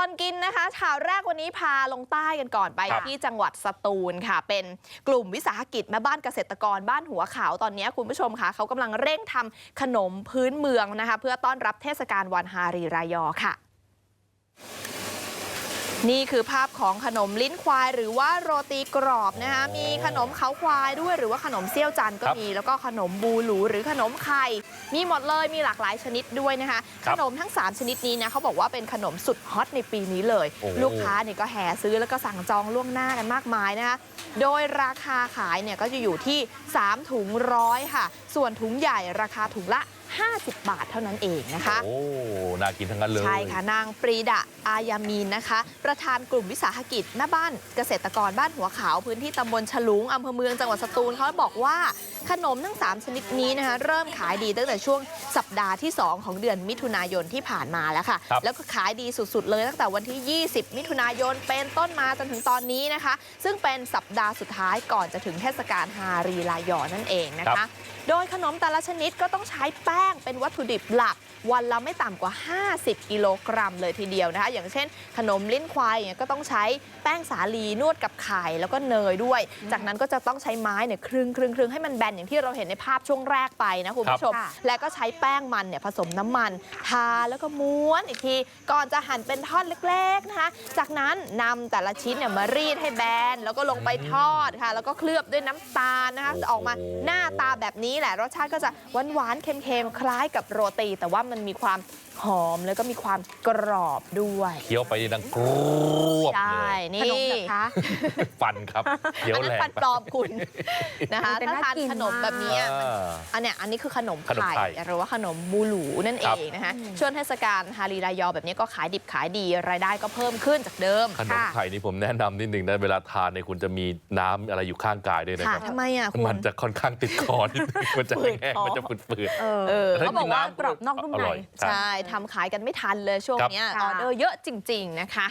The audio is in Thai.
ลอดกินนะคะข่าวแรกวันนี้พาลงใต้กันก่อนไปครับที่จังหวัดสตูลค่ะ เป็นกลุ่มวิสาหกิจแม่บ้านเกษตรกรบ้านหัวขาวตอนนี้คุณผู้ชมค่ะเขากำลังเร่งทำขนมพื้นเมืองนะคะ เพื่อต้อนรับเทศกาลวันฮารีรายอค่ะ นี่คือภาพของขนมลิ้นควายหรือว่าโรตีกรอบนะคะมีขนมเขาควายด้วยหรือว่าขนมเซี่ยวจันทร์ก็ครับมี แล้วก็ขนมบูหลูหรือขนมไข่มีหมดเลยมีหลากหลายชนิดด้วยนะคะครัขบนมทั้ง 3 ชนิดนี้นะเขาบอกว่าเป็นขนมสุดฮอตในปีนี้เลยโอ้ลูกค้าเนี่ยก็แห่ซื้อแล้วก็สั่งจองล่วงหน้ากันมากมายนะคะโดยราคาขายเนี่ยก็จะอยู่ที่ 3 ถุงร้อยค่ะ ส่วนถุงใหญ่ราคาถุงละ 50 บาทเท่านั้นเองนะคะ โอ้ น่ากินทั้งนั้นเลย ใช่ค่ะ นางปรีดาอายามีนนะคะ ประธานกลุ่มวิสาหกิจแม่บ้านเกษตรกรบ้านหัวขาว พื้นที่ตำบลฉลุงอำเภอเมืองจังหวัดสตูลเขาบอกว่าขนมทั้ง 3 ชนิดนี้นะคะ เริ่มขายดีตั้งแต่ช่วงสัปดาห์ที่ 2 ของเดือนมิถุนายนที่ผ่านมาแล้วค่ะ ครับ แล้วก็ขายดีสุดๆเลยตั้งแต่วันที่ 20 มิถุนายนเป็นต้นมาจนถึงตอนนี้นะคะ ซึ่งเป็นสัปดาห์สุดท้ายก่อนจะถึงเทศกาลฮารีลายอนั่นเองนะครัคะบ โดยขนมแต่ละชนิดก็ต้องใช้แป้งเป็นวัตถุดิบหลัก วันละไม่ต่ำกว่า 50 กิโลกรัมเลยทีเดียวนะคะ อย่างเช่น ขนมลิ้นควายเนี่ยก็ต้องใช้แป้งสาลีนวดกับไข่แล้วก็เนยด้วย จากนั้นก็จะต้องใช้ไม้เนี่ยครึ่งครึ่งครึ่งให้มันแบนอย่างที่เราเห็นในภาพช่วงแรกไปนะคุณผู้ชมครับแล้วก็ใช้แป้งมันเนี่ยผสมน้ำมัน ทาแล้วก็ม้วนอีกที ก่อนจะหั่นเป็นท่อนเล็กๆนะคะ จากนั้นนำแต่ละชิ้นเนี่ยมารีดให้แบน แล้วก็ลงไปทอดค่ะ แล้วก็เคลือบด้วยน้ำตาลนะคะโอ้โหออกมาหน้าตาแบบนี้แหละรสชาติก็จะหวานๆเค็มๆคล้ายกับโรตี แต่ว่ามันมีความหอมแล้วก็มีความกรอบด้วยเคี้ยวไปดังกรวบเลย นี่ขนมเหรอคะ ฟันครับเคี้ยวอันนั้แรนงฟันปลอมคุณนะคะแต่ถ้าน่าทานกินขนมแบบนี้อ่า อันเนี้ยอันนี้คือขนมขนมไข่ไข่หรือว่าขนมบูหลูนั่นเอครับ งนะคะช่วงเทศกาลฮารีรายอแบบนี้ก็ขายดิบขายดีรายได้ก็เพิ่มขึ้นจากเดิมขนมไข่นี่ผมแนะนำนิดนึงนะเวลาทานเนี่ยคุณจะมีน้ำอะไรอยู่ข้างกายด้วยนะค่ะครับ ทำไมอะคุณ มันจะค่อนข้างติดคอนิดนึงมันจะฝืดแห้งคอๆมันจะฝืดเออ เออๆเขาบอกว่าถ้กรอบนอกนุ่มใน ร่ย ใช่ทำขายกันไม่ทันเลยช่วงครับ เนี้ยค่ะออเดอร์เยอะจริง ๆ นะคะ